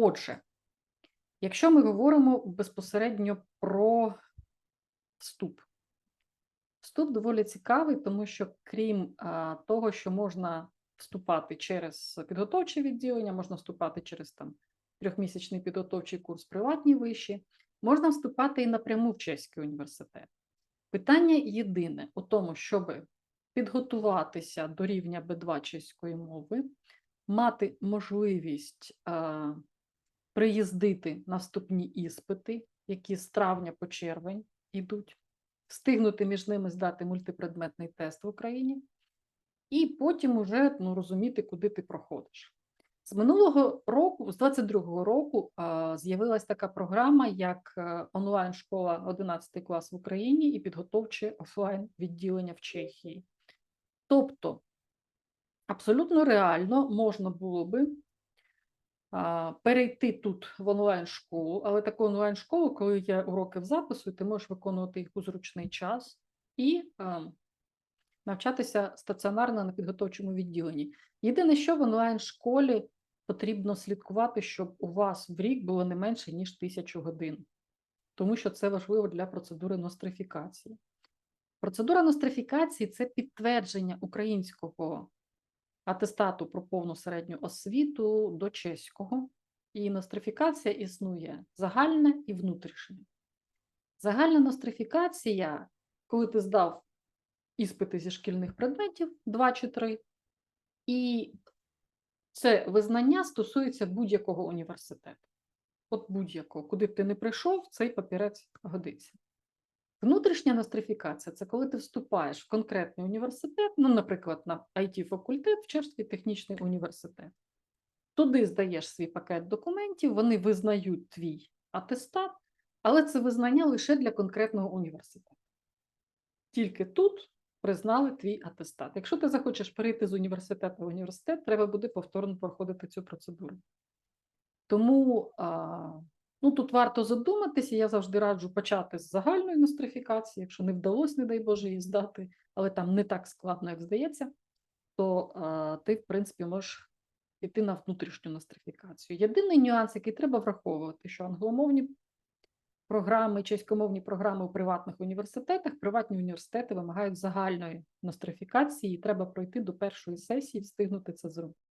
Отже, якщо ми говоримо безпосередньо про вступ, вступ доволі цікавий, тому що крім а, того, що можна вступати через підготовче відділення, можна вступати через там трьохмісячний підготовчий курс приватні виші, можна вступати і напряму в чеський університет. Питання єдине у тому, щоб підготуватися до рівня Б2 чеської мови, мати можливість приїздити на вступні іспити, які з травня по червень йдуть, встигнути між ними здати мультипредметний тест в Україні, і потім уже ну, розуміти, куди ти проходиш. З минулого року, з 22-го року, а, з'явилась така програма, як е, онлайн-школа 11 клас в Україні і підготовче офлайн відділення в Чехії. Тобто, абсолютно реально можна було би перейти тут в онлайн-школу, але таку онлайн-школу, коли є уроки в запису, ти можеш виконувати їх у зручний час і навчатися стаціонарно на підготовчому відділенні. Єдине, що в онлайн-школі потрібно слідкувати, щоб у вас в рік було не менше, ніж тисячу годин, тому що це важливо для процедури нострифікації. Процедура нострифікації це підтвердження українського атестату про повну середню освіту до чеського. І нострифікація існує загальна і внутрішня. Загальна нострифікація, коли ти здав іспити зі шкільних предметів 2 чи 3, і це визнання стосується будь-якого університету. От будь-якого, куди б ти не прийшов, цей папірець годиться. Внутрішня нострифікація це коли ти вступаєш в конкретний університет, ну, наприклад, на it факультет в Черський технічний університет. Туди здаєш свій пакет документів, вони визнають твій атестат, але це визнання лише для конкретного університету. Тільки тут признали твій атестат. Якщо ти захочеш перейти з університету в університет, треба буде повторно проходити цю процедуру. Тому ну, тут варто задуматися, я завжди раджу почати з загальної нострифікації, якщо не вдалося, не дай Боже, її здати, але там не так складно, як здається, то а, ти, в принципі, можеш піти на внутрішню нострифікацію. Єдиний нюанс, який треба враховувати, що англомовні програми, чеськомовні програми у приватних університетах, приватні університети вимагають загальної нострифікації, і треба пройти до першої сесії, встигнути це зробити.